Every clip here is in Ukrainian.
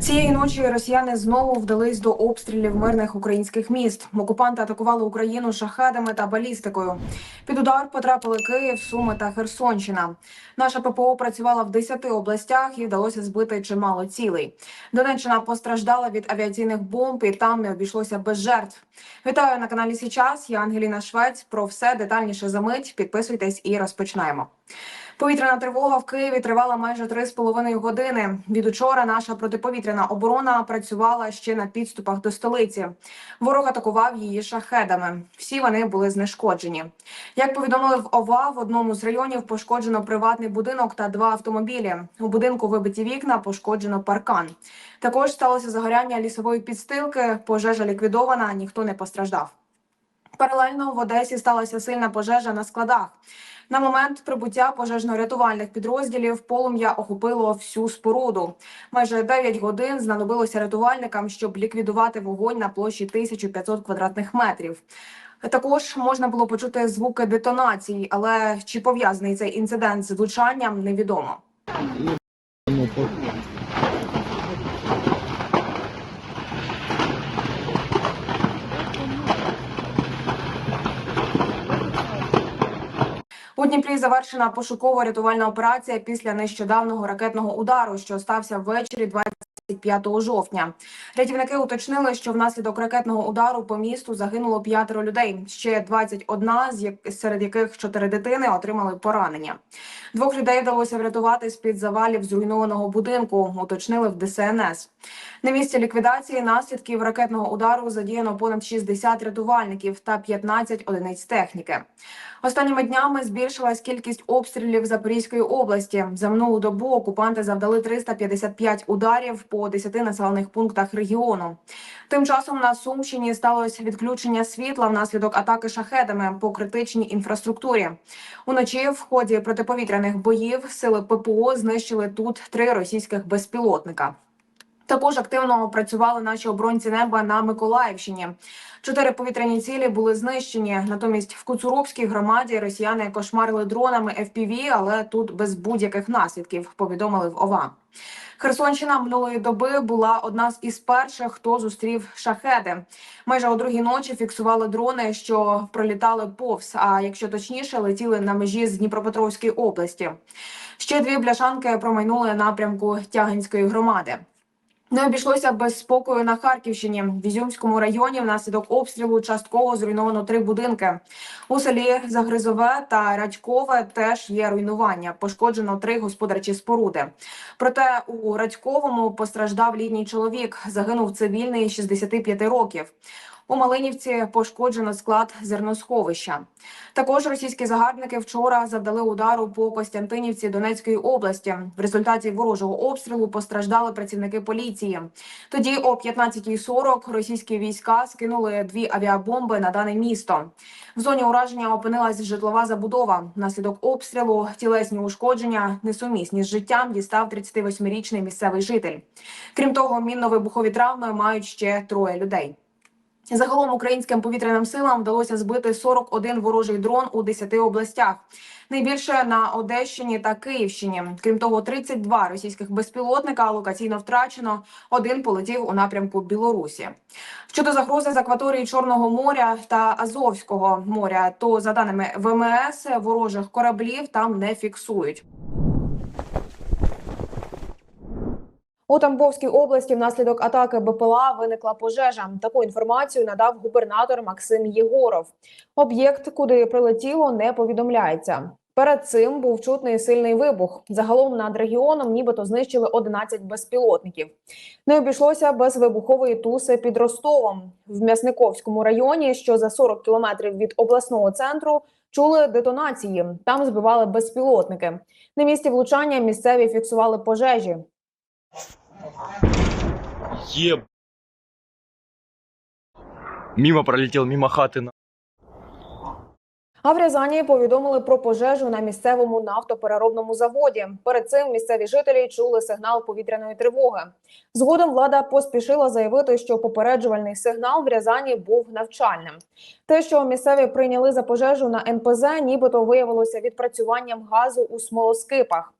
Цієї ночі росіяни знову вдались до обстрілів мирних українських міст. Окупанти атакували Україну шахедами та балістикою. Під удар потрапили Київ, Суми та Херсонщина. Наша ППО працювала в 10 областях і вдалося збити чимало цілей. Донеччина постраждала від авіаційних бомб, і там не обійшлося без жертв. Вітаю на каналі Січас. Я Ангеліна Швець. Про все детальніше за мить. Підписуйтесь і розпочинаємо. Повітряна тривога в Києві тривала майже 3,5 години. Від учора наша протиповітряна оборона працювала ще на підступах до столиці. Ворог атакував її шахедами. Всі вони були знешкоджені. Як повідомили в ОВА, в одному з районів пошкоджено приватний будинок та два автомобілі. У будинку вибиті вікна, пошкоджено паркан. Також сталося загоряння лісової підстилки. Пожежа ліквідована, ніхто не постраждав. Паралельно в Одесі сталася сильна пожежа на складах. На момент прибуття пожежно-рятувальних підрозділів полум'я охопило всю споруду. Майже 9 годин знадобилося рятувальникам, щоб ліквідувати вогонь на площі 1500 квадратних метрів. Також можна було почути звуки детонацій, але чи пов'язаний цей інцидент з влучанням, невідомо. У Дніпрі завершена пошуково-рятувальна операція після нещодавнього ракетного удару, що стався ввечері 25 жовтня. Рятівники уточнили, що внаслідок ракетного удару по місту загинуло п'ятеро людей. Ще 21, з серед яких чотири дитини отримали поранення. Двох людей вдалося врятувати з під завалів зруйнованого будинку. Уточнили в ДСНС. На місці ліквідації наслідків ракетного удару задіяно понад 60 рятувальників та 15 одиниць техніки. Останніми днями збільшилась кількість обстрілів Запорізької області. За минулу добу окупанти завдали 355 ударів по 10 населених пунктах регіону. Тим часом на Сумщині сталося відключення світла внаслідок атаки шахедами по критичній інфраструктурі. Уночі в ході протиповітряних боїв сили ППО знищили тут три російських безпілотника. Також активно працювали наші оборонці неба на Миколаївщині. Чотири повітряні цілі були знищені. Натомість в Куцуровській громаді росіяни кошмарили дронами FPV, але тут без будь-яких наслідків. Повідомили в ОВА. Херсонщина минулої доби була одна з із перших, хто зустрів шахеди. Майже о другій ночі фіксували дрони, що пролітали повз. А якщо точніше, летіли на межі з Дніпропетровської області. Ще дві бляшанки промайнули напрямку Тягинської громади. Не обійшлося без спокою на Харківщині. В Ізюмському районі внаслідок обстрілу частково зруйновано три будинки. У селі Загризове та Радькове теж є руйнування. Пошкоджено три господарчі споруди. Проте у Радьковому постраждав літній чоловік. Загинув цивільний 65 років. У Малинівці пошкоджено склад зерносховища. Також російські загарбники вчора завдали удару по Костянтинівці Донецької області. В результаті ворожого обстрілу постраждали працівники поліції. Тоді о 15.40 російські війська скинули дві авіабомби на дане місто. В зоні ураження опинилась житлова забудова. Внаслідок обстрілу тілесні ушкодження несумісні з життям дістав 38-річний місцевий житель. Крім того, мінно-вибухові травми мають ще троє людей. Загалом українським повітряним силам вдалося збити 41 ворожий дрон у 10 областях. Найбільше на Одещині та Київщині. Крім того, 32 російських безпілотника локаційно втрачено. Один полетів у напрямку Білорусі. Щодо загрози з акваторії Чорного моря та Азовського моря, то за даними ВМС ворожих кораблів там не фіксують. У Тамбовській області внаслідок атаки БПЛА виникла пожежа. Таку інформацію надав губернатор Максим Єгоров. Об'єкт, куди прилетіло, не повідомляється. Перед цим був чутний сильний вибух. Загалом над регіоном нібито знищили 11 безпілотників. Не обійшлося без вибухової туси під Ростовом в М'ясниковському районі, що за 40 кілометрів від обласного центру. Чули детонації. Там збивали безпілотники. На місці влучання місцеві фіксували пожежі. Еб. Мимо пролетел, мимо хаты. на- А в Рязані повідомили про пожежу на місцевому нафтопереробному заводі. Перед цим місцеві жителі чули сигнал повітряної тривоги. Згодом влада поспішила заявити, що попереджувальний сигнал в Рязані був навчальним. Те, що місцеві прийняли за пожежу на НПЗ, нібито виявилося відпрацюванням газу у смолоскипах.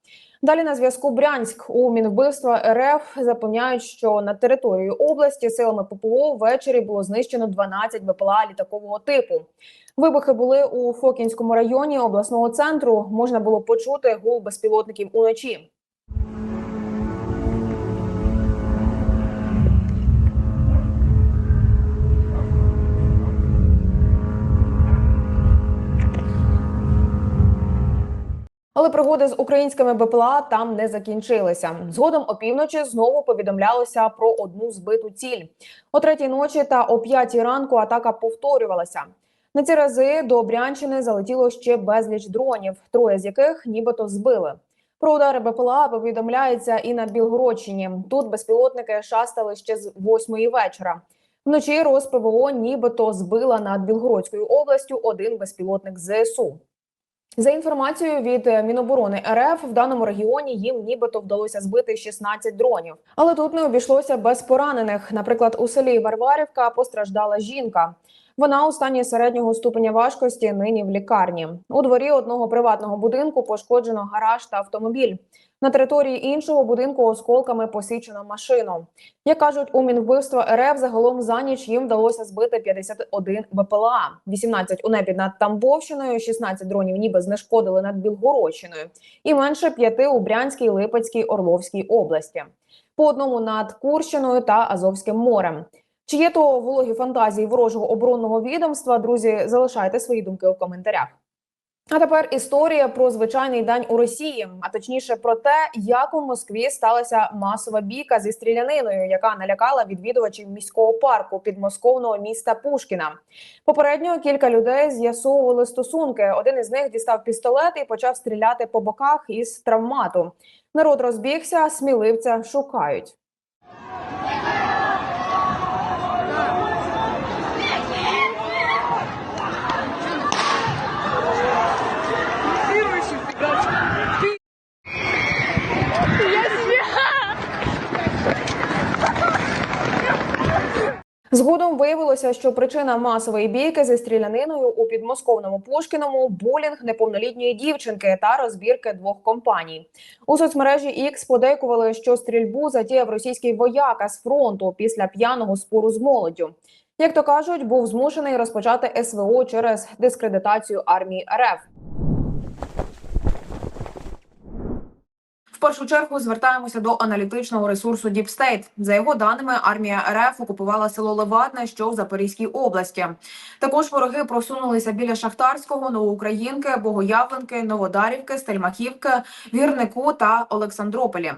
Далі на зв'язку Брянськ у Мінвбивства РФ запевняють, що на території області силами ППО ввечері було знищено 12 БПЛА літакового типу. Вибухи були у Фокінському районі обласного центру. Можна було почути гул безпілотників уночі. Але пригоди з українськими БПЛА там не закінчилися. Згодом опівночі знову повідомлялося про одну збиту ціль. О третій ночі та о п'ятій ранку атака повторювалася. На ці рази до Брянщини залетіло ще безліч дронів, троє з яких нібито збили. Про удари БПЛА повідомляється і на Білгородщині. Тут безпілотники шастали ще з восьмої вечора. Вночі РосПВО нібито збила над Білгородською областю один безпілотник ЗСУ. За інформацією від е, Міноборони РФ, в даному регіоні їм нібито вдалося збити 16 дронів. Але тут не обійшлося без поранених. Наприклад, у селі Варварівка постраждала жінка. Вона у стані середнього ступеня важкості нині в лікарні. У дворі одного приватного будинку пошкоджено гараж та автомобіль. На території іншого будинку осколками посічено машину. Як кажуть, у Мінвбивства РФ загалом за ніч їм вдалося збити 51 БПЛА, 18 у небі над Тамбовщиною, 16 дронів ніби знешкодили над Білгородщиною, і менше п'яти у Брянській, Липецькій, Орловській області. По одному над Курщиною та Азовським морем. Чи є то вологі фантазії ворожого оборонного відомства? Друзі, залишайте свої думки у коментарях. А тепер історія про звичайний день у Росії, а точніше про те, як у Москві сталася масова бійка зі стріляниною, яка налякала відвідувачів міського парку підмосковного міста Пушкіна. Попередньо кілька людей з'ясовували стосунки. Один із них дістав пістолет і почав стріляти по боках із травмату. Народ розбігся, сміливця шукають. Згодом виявилося, що причина масової бійки зі стріляниною у підмосковному Пушкіному булінг неповнолітньої дівчинки та розбірки двох компаній. У соцмережі X подейкували, що стрільбу затіяв російський вояка з фронту після п'яного спору з молоддю. Як то кажуть, був змушений розпочати СВО через дискредитацію армії РФ. В першу чергу звертаємося до аналітичного ресурсу State. За його даними, армія РФ окупувала село Левадне, що в Запорізькій області. Також вороги просунулися біля Шахтарського, Новоукраїнки, Богоявленки, Новодарівки, Стельмахівки, Вірнику та Олександрополі.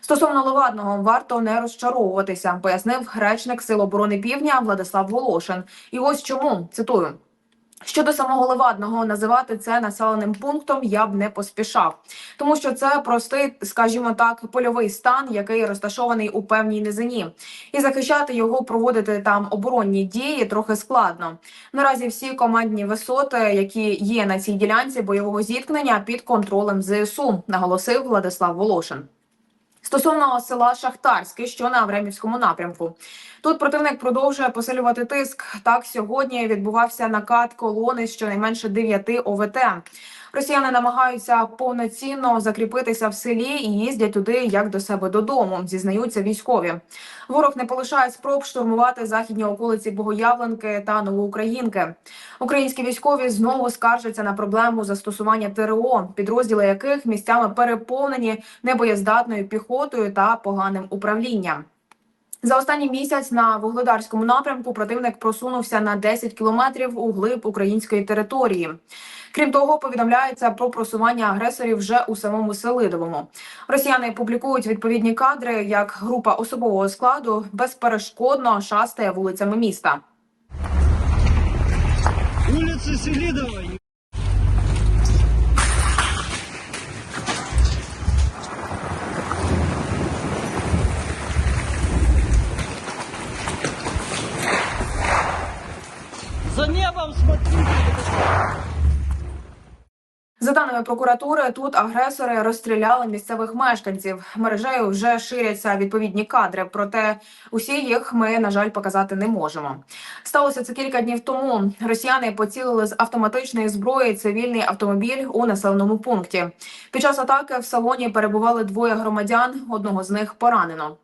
Стосовно Левадного варто не розчаровуватися, пояснив речник Сил оборони Півдня Владислав Волошин. І ось чому цитую. Щодо самого Левадного, називати це населеним пунктом я б не поспішав, тому що це простий, скажімо так, польовий стан, який розташований у певній низині, і захищати його, проводити там оборонні дії трохи складно. Наразі всі командні висоти, які є на цій ділянці бойового зіткнення, під контролем ЗСУ, наголосив Владислав Волошин. Стосовно села Шахтарське, що на Времівському напрямку, тут противник продовжує посилювати тиск. Так сьогодні відбувався накат колони щонайменше 9 ОВТ. Росіяни намагаються повноцінно закріпитися в селі і їздять туди як до себе додому. Зізнаються військові. Ворог не полишає спроб штурмувати західні околиці Богоявленки та Новоукраїнки. Українські військові знову скаржаться на проблему застосування ТРО, підрозділи яких місцями переповнені небоєздатною піхотою та поганим управлінням. За останній місяць на вугледарському напрямку противник просунувся на 10 кілометрів у глиб української території. Крім того, повідомляється про просування агресорів вже у самому Селидовому. Росіяни публікують відповідні кадри, як група особового складу безперешкодно шастає вулицями міста. Улица Селидова. За небом смотрите. За даними прокуратури, тут агресори розстріляли місцевих мешканців. Мережею вже ширяться відповідні кадри, проте усі їх ми на жаль показати не можемо. Сталося це кілька днів тому. Росіяни поцілили з автоматичної зброї цивільний автомобіль у населеному пункті. Під час атаки в салоні перебували двоє громадян. Одного з них поранено.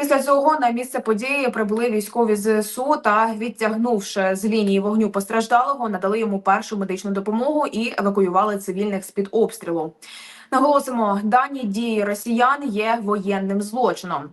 Після цього на місце події прибули військові ЗСУ та, відтягнувши з лінії вогню постраждалого, надали йому першу медичну допомогу і евакуювали цивільних з під обстрілу. Наголосимо, дані дії росіян є воєнним злочином.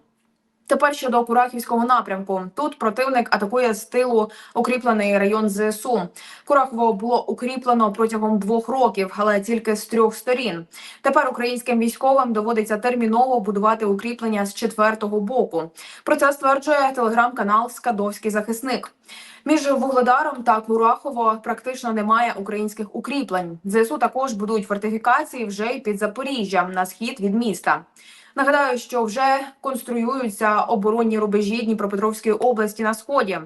Тепер щодо Курахівського напрямку. Тут противник атакує з тилу укріплений район ЗСУ. Курахово було укріплено протягом двох років, але тільки з трьох сторін. Тепер українським військовим доводиться терміново будувати укріплення з четвертого боку. Про це стверджує телеграм-канал Скадовський захисник. Між Вугледаром та Курахово практично немає українських укріплень. ЗСУ також будують фортифікації вже й під Запоріжжям на схід від міста. Нагадаю, що вже конструюються оборонні рубежі Дніпропетровської області на сході.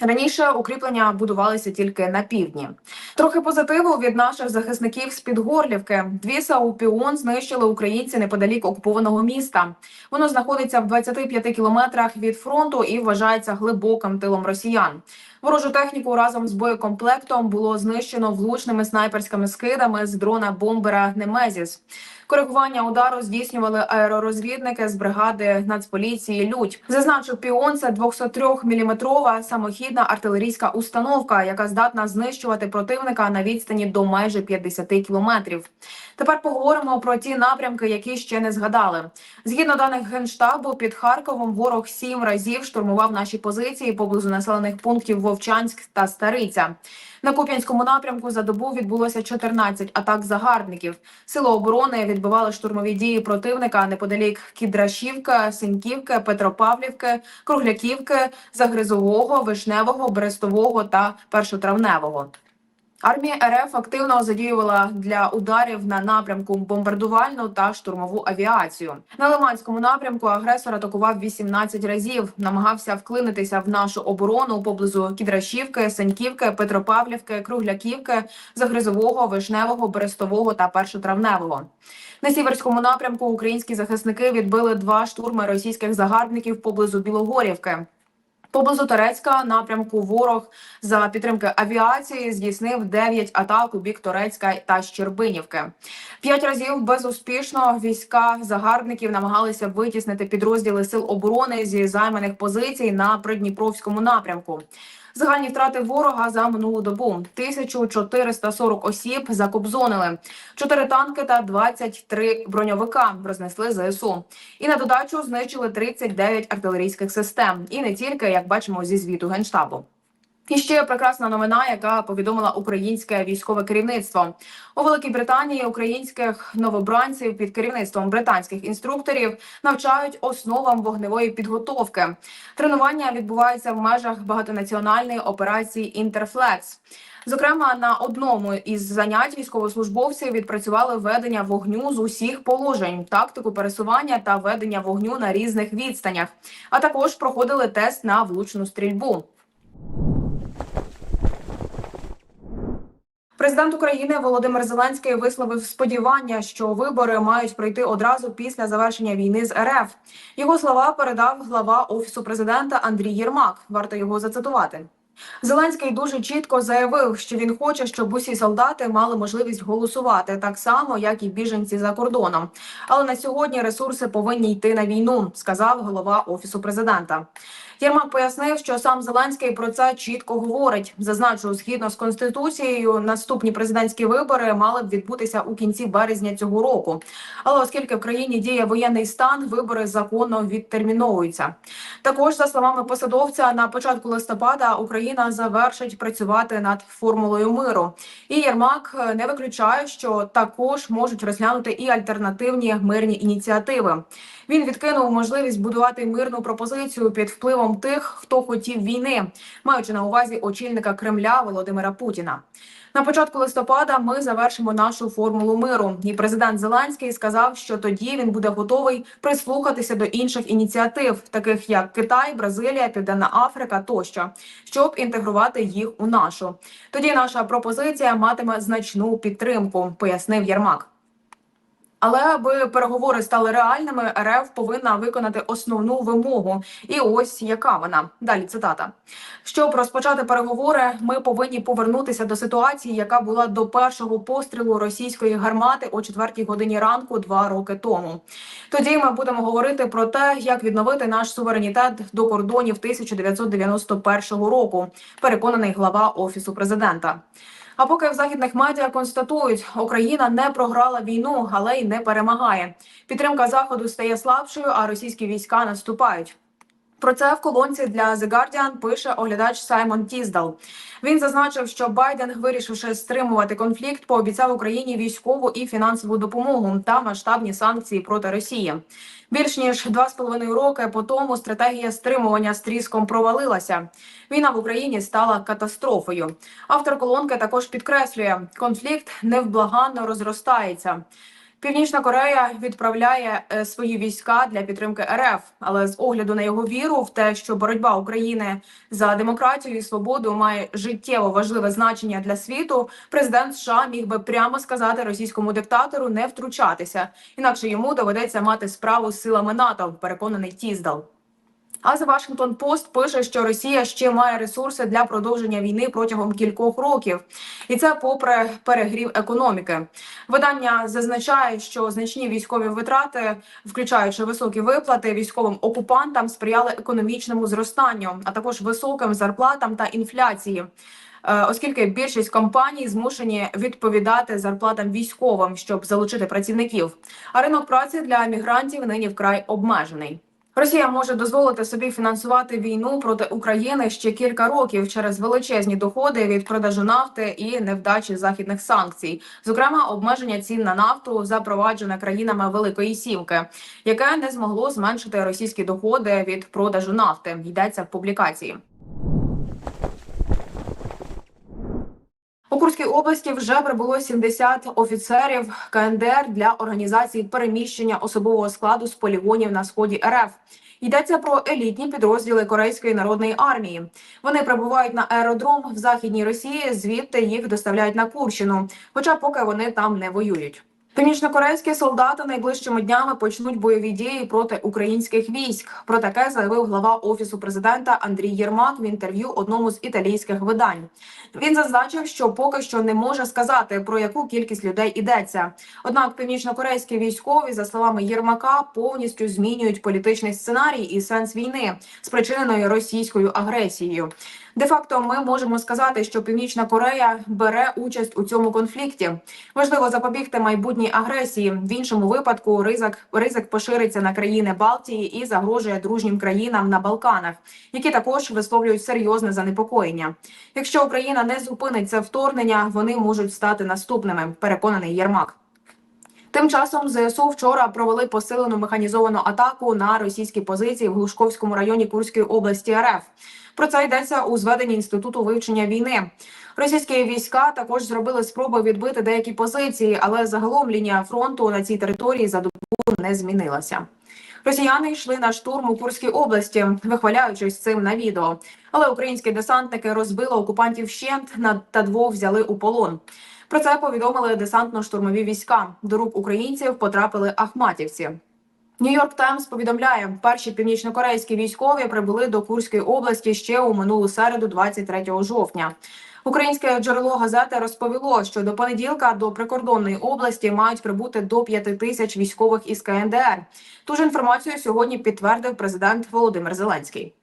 Раніше укріплення будувалися тільки на півдні. Трохи позитиву від наших захисників з Підгорлівки. Дві САУ-Піон знищили українці неподалік окупованого міста. Воно знаходиться в 25 кілометрах від фронту і вважається глибоким тилом росіян. Ворожу техніку разом з боєкомплектом було знищено влучними снайперськими скидами з дрона бомбера Немезіс. Коригування удару здійснювали аеророзвідники з бригади Нацполіції Людь. Зазначив піон це 203-мм самохідна артилерійська установка, яка здатна знищувати противника на відстані до майже 50 кілометрів. Тепер поговоримо про ті напрямки, які ще не згадали. Згідно даних генштабу, під Харковом ворог сім разів штурмував наші позиції поблизу населених пунктів Вовчанськ та Стариця. На Куп'янському напрямку за добу відбулося 14 атак загарбників. Сили оборони відбивали штурмові дії противника неподалік Кідрашівка, Синьківки, Петропавлівки, Кругляківки, Загризового, Вишневого, Берестового та Першотравневого. Армія РФ активно задіювала для ударів на напрямку бомбардувальну та штурмову авіацію. На Лиманському напрямку агресор атакував 18 разів, намагався вклинитися в нашу оборону поблизу Кідрашівки, Саньківки, Петропавлівки, Кругляківки, Загризового, Вишневого, Берестового та Першотравневого. На сіверському напрямку українські захисники відбили два штурми російських загарбників поблизу Білогорівки. Поблизу Торецька напрямку ворог за підтримки авіації здійснив 9 атак у бік Торецька та Щербинівки. П'ять разів безуспішно війська загарбників намагалися витіснити підрозділи сил оборони зі займаних позицій на придніпровському напрямку. Загальні втрати ворога за минулу добу 1440 осіб закобзонили, 4 танки та 23 броньовика рознесли ЗСУ. І на додачу знищили 39 артилерійських систем. І не тільки, як бачимо зі звіту генштабу. І ще прекрасна новина, яка повідомила українське військове керівництво у Великій Британії. Українських новобранців під керівництвом британських інструкторів навчають основам вогневої підготовки. Тренування відбувається в межах багатонаціональної операції Інтерфлекс. Зокрема, на одному із занять військовослужбовці відпрацювали ведення вогню з усіх положень, тактику пересування та ведення вогню на різних відстанях, а також проходили тест на влучну стрільбу. Президент України Володимир Зеленський висловив сподівання, що вибори мають пройти одразу після завершення війни з РФ. Його слова передав глава офісу президента Андрій Єрмак. Варто його зацитувати. Зеленський дуже чітко заявив, що він хоче, щоб усі солдати мали можливість голосувати так само, як і біженці за кордоном. Але на сьогодні ресурси повинні йти на війну, сказав голова офісу президента. Єрмак пояснив, що сам Зеленський про це чітко говорить. Зазначу, згідно з конституцією, наступні президентські вибори мали б відбутися у кінці березня цього року. Але оскільки в країні діє воєнний стан, вибори законно відтерміновуються. Також за словами посадовця, на початку листопада Україна завершить працювати над формулою миру. І Єрмак е, не виключає, що також можуть розглянути і альтернативні мирні ініціативи. Він відкинув можливість будувати мирну пропозицію під впливом тих, хто хотів війни, маючи на увазі очільника Кремля Володимира Путіна. На початку листопада ми завершимо нашу формулу миру. І президент Зеленський сказав, що тоді він буде готовий прислухатися до інших ініціатив, таких як Китай, Бразилія, Південна Африка тощо, щоб інтегрувати їх у нашу. Тоді наша пропозиція матиме значну підтримку, пояснив Єрмак. Але аби переговори стали реальними, РФ повинна виконати основну вимогу. І ось яка вона далі. Цитата: щоб розпочати переговори, ми повинні повернутися до ситуації, яка була до першого пострілу російської гармати о 4 годині ранку два роки тому. Тоді ми будемо говорити про те, як відновити наш суверенітет до кордонів 1991 року. Переконаний глава офісу президента. А поки в західних медіа констатують, Україна не програла війну, але й не перемагає. Підтримка заходу стає слабшою, а російські війська наступають. Про це в колонці для The Guardian пише оглядач Саймон Тіздал. Він зазначив, що Байден, вирішивши стримувати конфлікт, пообіцяв Україні військову і фінансову допомогу та масштабні санкції проти Росії. Більш ніж два з половиною роки по тому стратегія стримування з тріском провалилася. Війна в Україні стала катастрофою. Автор колонки також підкреслює, конфлікт невблаганно розростається. Північна Корея відправляє е, свої війська для підтримки РФ, але з огляду на його віру в те, що боротьба України за демократію і свободу має життєво важливе значення для світу, президент США міг би прямо сказати російському диктатору не втручатися, інакше йому доведеться мати справу з силами НАТО. Переконаний Тіздал. А The Washington Post пише, що Росія ще має ресурси для продовження війни протягом кількох років, і це попри перегрів економіки. Видання зазначає, що значні військові витрати, включаючи високі виплати військовим окупантам, сприяли економічному зростанню, а також високим зарплатам та інфляції. Е, Оскільки більшість компаній змушені відповідати зарплатам військовим, щоб залучити працівників, а ринок праці для мігрантів нині вкрай обмежений. Росія може дозволити собі фінансувати війну проти України ще кілька років через величезні доходи від продажу нафти і невдачі західних санкцій, зокрема обмеження цін на нафту, запроваджене країнами Великої Сімки, яке не змогло зменшити російські доходи від продажу нафти. Йдеться в публікації. У Курській області вже прибуло 70 офіцерів КНДР для організації переміщення особового складу з полігонів на сході РФ. Йдеться про елітні підрозділи Корейської народної армії. Вони прибувають на аеродром в західній Росії. Звідти їх доставляють на Курщину, хоча поки вони там не воюють. Північнокорейські солдати найближчими днями почнуть бойові дії проти українських військ. Про таке заявив глава офісу президента Андрій Єрмак в інтерв'ю одному з італійських видань. Він зазначив, що поки що не може сказати про яку кількість людей йдеться. Однак північнокорейські військові, за словами Єрмака, повністю змінюють політичний сценарій і сенс війни, спричиненої російською агресією. Де факто, ми можемо сказати, що Північна Корея бере участь у цьому конфлікті. Важливо запобігти майбутній агресії. В іншому випадку ризик ризик пошириться на країни Балтії і загрожує дружнім країнам на Балканах, які також висловлюють серйозне занепокоєння. Якщо Україна не зупинить це вторгнення, вони можуть стати наступними. Переконаний Єрмак. Тим часом ЗСУ вчора провели посилену механізовану атаку на російські позиції в Глушковському районі Курської області РФ. Про це йдеться у зведенні інституту вивчення війни. Російські війська також зробили спроби відбити деякі позиції, але загалом лінія фронту на цій території за добу не змінилася. Росіяни йшли на штурм у Курській області, вихваляючись цим на відео. Але українські десантники розбили окупантів вщент на- та двох взяли у полон. Про це повідомили десантно-штурмові війська. До рук українців потрапили ахматівці. Нью-Йорк Таймс повідомляє, перші північнокорейські військові прибули до Курської області ще у минулу середу, 23 жовтня. Українське джерело газети розповіло, що до понеділка до прикордонної області мають прибути до 5 тисяч військових із КНДР. Ту ж інформацію сьогодні підтвердив президент Володимир Зеленський.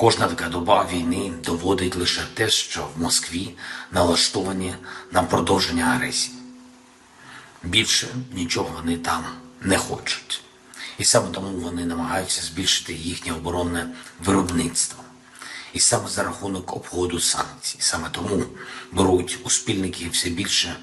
Кожна така доба війни доводить лише те, що в Москві налаштовані на продовження агресії. Більше нічого вони там не хочуть. І саме тому вони намагаються збільшити їхнє оборонне виробництво. І саме за рахунок обходу санкцій. Саме тому беруть у спільники все більше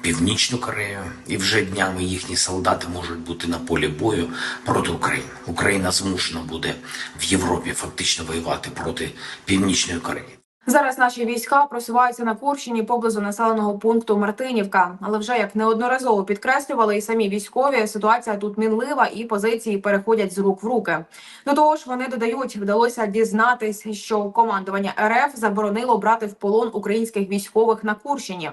Північну Корею, і вже днями їхні солдати можуть бути на полі бою проти України. Україна змушена буде в Європі фактично воювати проти Північної Кореї. Зараз наші війська просуваються на Курщині поблизу населеного пункту Мартинівка. Але вже як неодноразово підкреслювали і самі військові, ситуація тут мінлива і позиції переходять з рук в руки. До того ж, вони додають, вдалося дізнатись, що командування РФ заборонило брати в полон українських військових на Курщині.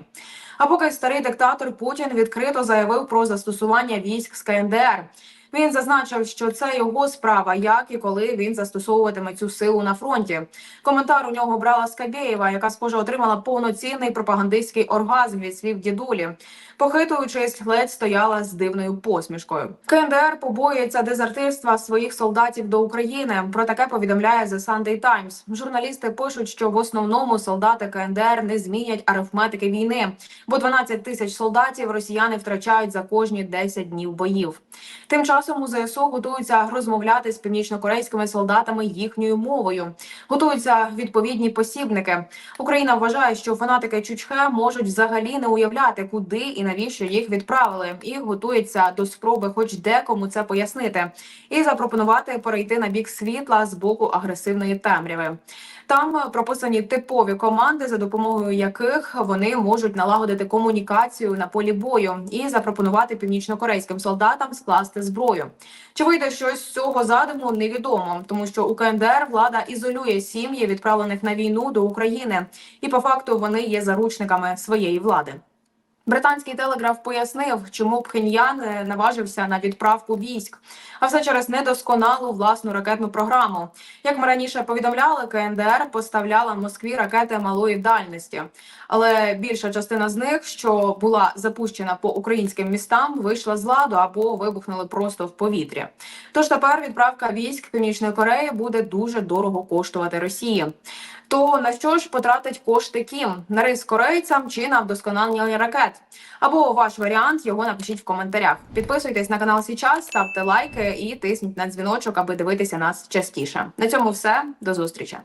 А поки старий диктатор Путін відкрито заявив про застосування військ з КНДР. Він зазначив, що це його справа, як і коли він застосовуватиме цю силу на фронті. Коментар у нього брала Скабєєва, яка схоже отримала повноцінний пропагандистський оргазм від слів дідулі. Похитуючись, ледь стояла з дивною посмішкою. КНДР побоюється дезертирства своїх солдатів до України. Про таке повідомляє The Sunday Times. Журналісти пишуть, що в основному солдати КНДР не змінять арифметики війни, бо 12 тисяч солдатів росіяни втрачають за кожні 10 днів боїв. Тим часом у ЗСУ готуються розмовляти з північнокорейськими солдатами їхньою мовою. Готуються відповідні посібники. Україна вважає, що фанатики Чучхе можуть взагалі не уявляти, куди і навіщо їх відправили, і готується до спроби, хоч декому це пояснити, і запропонувати перейти на бік світла з боку агресивної темряви. Там прописані типові команди, за допомогою яких вони можуть налагодити комунікацію на полі бою і запропонувати північнокорейським солдатам скласти зброю. Чи вийде щось з цього задуму, невідомо, тому що у КНДР влада ізолює сім'ї, відправлених на війну до України, і по факту вони є заручниками своєї влади. Британський телеграф пояснив, чому Пхеньян е, наважився на відправку військ, а все через недосконалу власну ракетну програму. Як ми раніше повідомляли, КНДР поставляла Москві ракети малої дальності, але більша частина з них, що була запущена по українським містам, вийшла з ладу або вибухнули просто в повітрі. Тож тепер відправка військ Північної Кореї буде дуже дорого коштувати Росії. То на що ж потратить кошти Кім? На рис корейцям чи на вдосконалення ракет? Або ваш варіант його напишіть в коментарях. Підписуйтесь на канал Січас, ставте лайки і тисніть на дзвіночок, аби дивитися нас частіше. На цьому все до зустрічі.